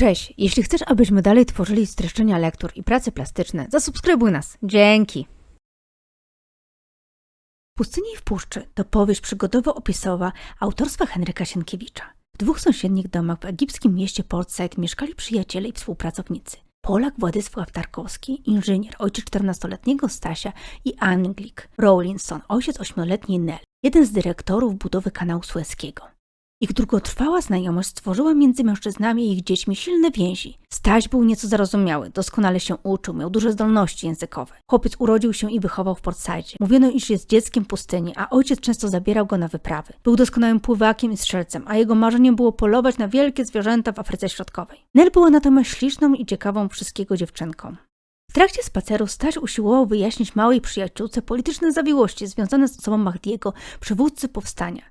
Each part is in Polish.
Cześć, jeśli chcesz, abyśmy dalej tworzyli streszczenia lektur i prace plastyczne, zasubskrybuj nas. Dzięki. Pustyni w puszczy to powieść przygodowo-opisowa autorstwa Henryka Sienkiewicza. W dwóch sąsiednich domach w egipskim mieście Port Said mieszkali przyjaciele i współpracownicy. Polak Władysław Tarkowski, inżynier, ojciec 14-letniego Stasia i Anglik Rawlinson, ojciec 8-letniej Nell, jeden z dyrektorów budowy kanału Sueskiego. Ich długotrwała znajomość stworzyła między mężczyznami i ich dziećmi silne więzi. Staś był nieco zarozumiały, doskonale się uczył, miał duże zdolności językowe. Chłopiec urodził się i wychował w Portside. Mówiono, iż jest dzieckiem pustyni, a ojciec często zabierał go na wyprawy. Był doskonałym pływakiem i strzelcem, a jego marzeniem było polować na wielkie zwierzęta w Afryce Środkowej. Nell była natomiast śliczną i ciekawą wszystkiego dziewczynką. W trakcie spaceru Staś usiłował wyjaśnić małej przyjaciółce polityczne zawiłości związane z osobą Mahdiego, przywódcy powstania.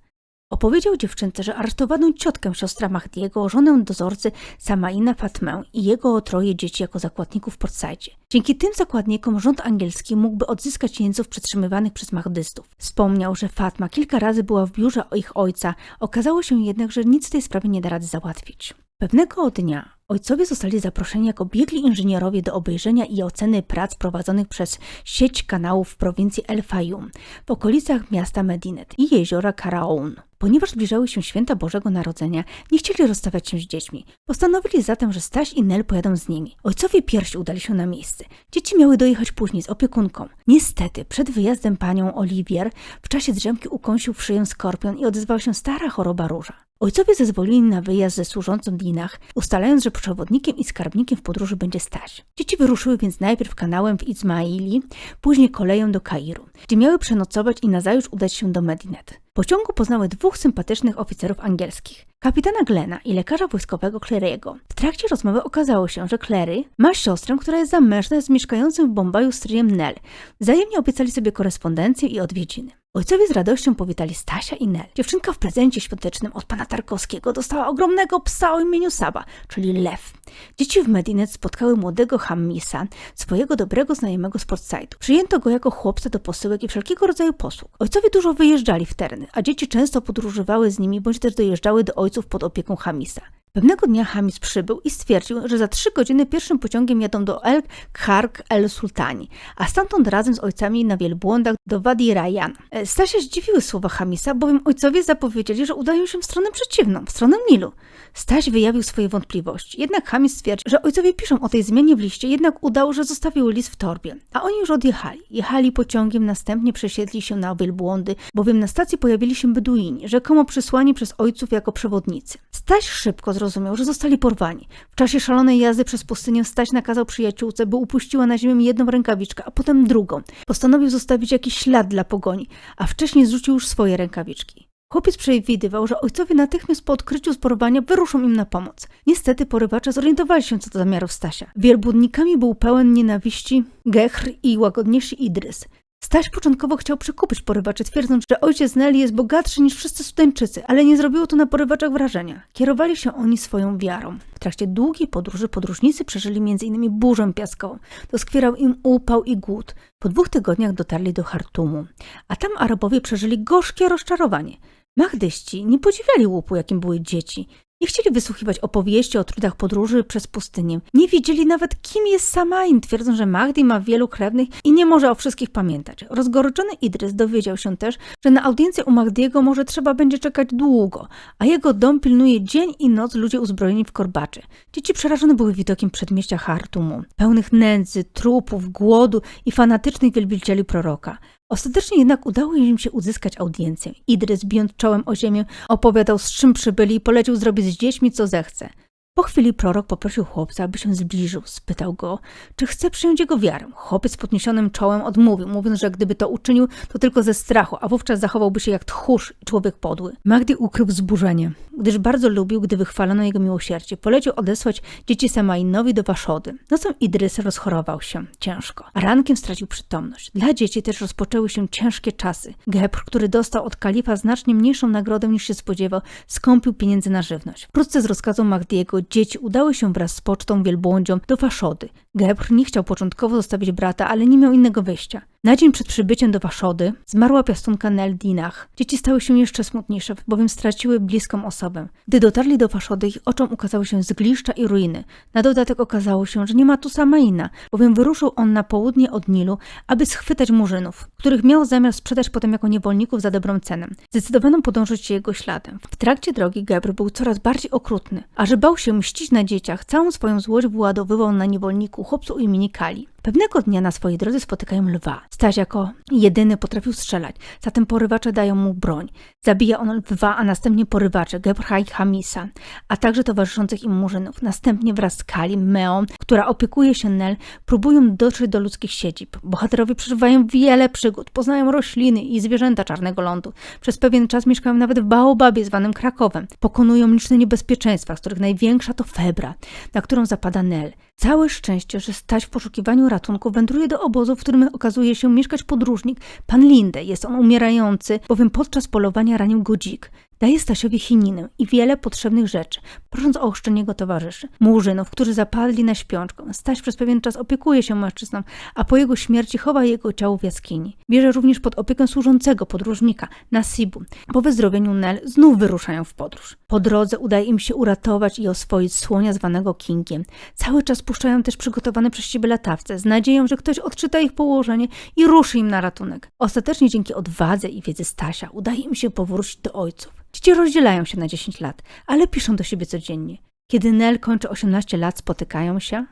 Opowiedział dziewczynce, że aresztowano ciotkę siostra Mahdiego, żonę dozorcy Samaina Fatmę i jego troje dzieci jako zakładników w Portsajdzie. Dzięki tym zakładnikom rząd angielski mógłby odzyskać jeńców przetrzymywanych przez mahdystów. Wspomniał, że Fatma kilka razy była w biurze ich ojca, okazało się jednak, że nic w tej sprawie nie da rady załatwić. Pewnego dnia ojcowie zostali zaproszeni jako biegli inżynierowie do obejrzenia i oceny prac prowadzonych przez sieć kanałów w prowincji El Fayum, w okolicach miasta Medinet i jeziora Karaoun. Ponieważ zbliżały się święta Bożego Narodzenia, nie chcieli rozstawiać się z dziećmi. Postanowili zatem, że Staś i Nel pojadą z nimi. Ojcowie pierwsi udali się na miejsce. Dzieci miały dojechać później z opiekunką. Niestety, przed wyjazdem panią Oliwier w czasie drzemki ukąsił w szyję skorpion i odezwała się stara choroba róża. Ojcowie zezwolili na wyjazd ze służącą w linach, ustalając, że przewodnikiem i skarbnikiem w podróży będzie Staś. Dzieci wyruszyły więc najpierw kanałem w Izmaili, później koleją do Kairu, gdzie miały przenocować i nazajutrz udać się do Medinet. W pociągu poznały dwóch sympatycznych oficerów angielskich. Kapitana Glena i lekarza wojskowego Clary'ego. W trakcie rozmowy okazało się, że Clary ma siostrę, która jest zamężna z mieszkającym w Bombaju stryjem Nell. Wzajemnie obiecali sobie korespondencję i odwiedziny. Ojcowie z radością powitali Stasia i Nel. Dziewczynka w prezencie świątecznym od pana Tarkowskiego dostała ogromnego psa o imieniu Saba, czyli lew. Dzieci w Medinet spotkały młodego Hammisa, swojego dobrego znajomego z Portside'u. Przyjęto go jako chłopca do posyłek i wszelkiego rodzaju posług. Ojcowie dużo wyjeżdżali w tereny, a dzieci często podróżowały z nimi bądź też dojeżdżały do ojców pod opieką Hamisa. Pewnego dnia Hamis przybył i stwierdził, że za trzy godziny pierwszym pociągiem jadą do El Khark El Sultani, a stamtąd razem z ojcami na wielbłądach do Wadi Rayyan. E, Stasia zdziwiły słowa Hamisa, bowiem ojcowie zapowiedzieli, że udają się w stronę przeciwną, w stronę Nilu. Staś wyjawił swoje wątpliwości. Jednak Hamis stwierdził, że ojcowie piszą o tej zmianie w liście, jednak udał, że zostawił list w torbie. A oni już odjechali. Jechali pociągiem, następnie przesiedli się na wielbłądy, bowiem na stacji pojawili się Beduini, rzekomo przysłani przez ojców jako przewodnicy. Staś szybko zrozumiał, że zostali porwani. W czasie szalonej jazdy przez pustynię Staś nakazał przyjaciółce, by upuściła na ziemię jedną rękawiczkę, a potem drugą. Postanowił zostawić jakiś ślad dla pogoni, a wcześniej zrzucił już swoje rękawiczki. Chłopiec przewidywał, że ojcowie natychmiast po odkryciu sporowania wyruszą im na pomoc. Niestety porywacze zorientowali się co do zamiarów Stasia. Wielbłądnikami był pełen nienawiści Gehr i łagodniejszy Idrys. Staś początkowo chciał przekupić porywaczy, twierdząc, że ojciec Nelly jest bogatszy niż wszyscy Sudańczycy, ale nie zrobiło to na porywaczach wrażenia. Kierowali się oni swoją wiarą. W trakcie długiej podróży podróżnicy przeżyli m.in. burzę piaskową. Doskwierał im upał i głód. Po dwóch tygodniach dotarli do Hartumu, a tam Arabowie przeżyli gorzkie rozczarowanie. Mahdyści nie podziwiali łupu, jakim były dzieci. Nie chcieli wysłuchiwać opowieści o trudach podróży przez pustynię. Nie wiedzieli nawet, kim jest Samain, twierdząc, że Mahdi ma wielu krewnych i nie może o wszystkich pamiętać. Rozgoryczony Idrys dowiedział się też, że na audiencję u Mahdiego może trzeba będzie czekać długo, a jego dom pilnuje dzień i noc ludzie uzbrojeni w korbacze. Dzieci przerażone były widokiem przedmieścia Hartumu, pełnych nędzy, trupów, głodu i fanatycznych wielbicieli proroka. Ostatecznie jednak udało im się uzyskać audiencję. Idrys, bijąc czołem o ziemię, opowiadał z czym przybyli i polecił zrobić z dziećmi co zechce. Po chwili prorok poprosił chłopca, aby się zbliżył. Spytał go, czy chce przyjąć jego wiarę. Chłopiec z podniesionym czołem odmówił, mówiąc, że gdyby to uczynił, to tylko ze strachu, a wówczas zachowałby się jak tchórz i człowiek podły. Magdi ukrył wzburzenie, gdyż bardzo lubił, gdy wychwalano jego miłosierdzie. Polecił odesłać dzieci Samainowi do Waszody. Nocą Idrys rozchorował się ciężko, a rankiem stracił przytomność. Dla dzieci też rozpoczęły się ciężkie czasy. Gebr, który dostał od kalifa znacznie mniejszą nagrodę niż się spodziewał, skąpił pieniędzy na żywność. Wkrótce z rozkazu Magdiego dzieci udały się wraz z pocztą wielbłądzią do Waszody. Gebr nie chciał początkowo zostawić brata, ale nie miał innego wyjścia. Na dzień przed przybyciem do Waszody zmarła piastunka Nel Dinach. Dzieci stały się jeszcze smutniejsze, bowiem straciły bliską osobę. Gdy dotarli do Waszody, ich oczom ukazały się zgliszcza i ruiny. Na dodatek okazało się, że nie ma tu Samaina, bowiem wyruszył on na południe od Nilu, aby schwytać murzynów, których miał zamiar sprzedać potem jako niewolników za dobrą cenę. Zdecydowano podążyć jego śladem. W trakcie drogi Gebr był coraz bardziej okrutny, a że bał się mścić na dzieciach, całą swoją złość wyładowywał na niewolniku chłopcu imieniu Kali. Pewnego dnia na swojej drodze spotykają lwa. Staś jako jedyny potrafił strzelać, zatem porywacze dają mu broń. Zabija on lwa, a następnie porywacze Gebrha i Hamisa, a także towarzyszących im murzynów. Następnie wraz z Kali, Meą, która opiekuje się Nel, próbują dotrzeć do ludzkich siedzib. Bohaterowie przeżywają wiele przygód, poznają rośliny i zwierzęta czarnego lądu. Przez pewien czas mieszkają nawet w Baobabie zwanym Krakowem. Pokonują liczne niebezpieczeństwa, z których największa to febra, na którą zapada Nel. Całe szczęście, że stać w poszukiwaniu ratunku wędruje do obozu, w którym okazuje się mieszkać podróżnik, pan Linde. Jest on umierający, bowiem podczas polowania ranił go dzik. Daje Stasiowi chininę i wiele potrzebnych rzeczy, prosząc o ochrzczenie jego towarzyszy. Murzynów, którzy zapadli na śpiączkę. Staś przez pewien czas opiekuje się mężczyzną, a po jego śmierci chowa jego ciało w jaskini. Bierze również pod opiekę służącego podróżnika, Nasibu. Po wyzdrowieniu Nel znów wyruszają w podróż. Po drodze udaje im się uratować i oswoić słonia zwanego Kingiem. Cały czas puszczają też przygotowane przez siebie latawce, z nadzieją, że ktoś odczyta ich położenie i ruszy im na ratunek. Ostatecznie dzięki odwadze i wiedzy Stasia udaje im się powrócić do ojców. Dzieci rozdzielają się na 10 lat, ale piszą do siebie codziennie. Kiedy Nel kończy 18 lat, spotykają się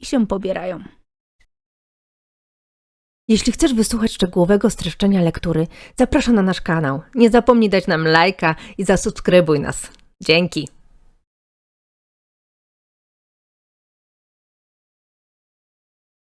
i się pobierają. Jeśli chcesz wysłuchać szczegółowego streszczenia lektury, zapraszam na nasz kanał. Nie zapomnij dać nam lajka i zasubskrybuj nas. Dzięki.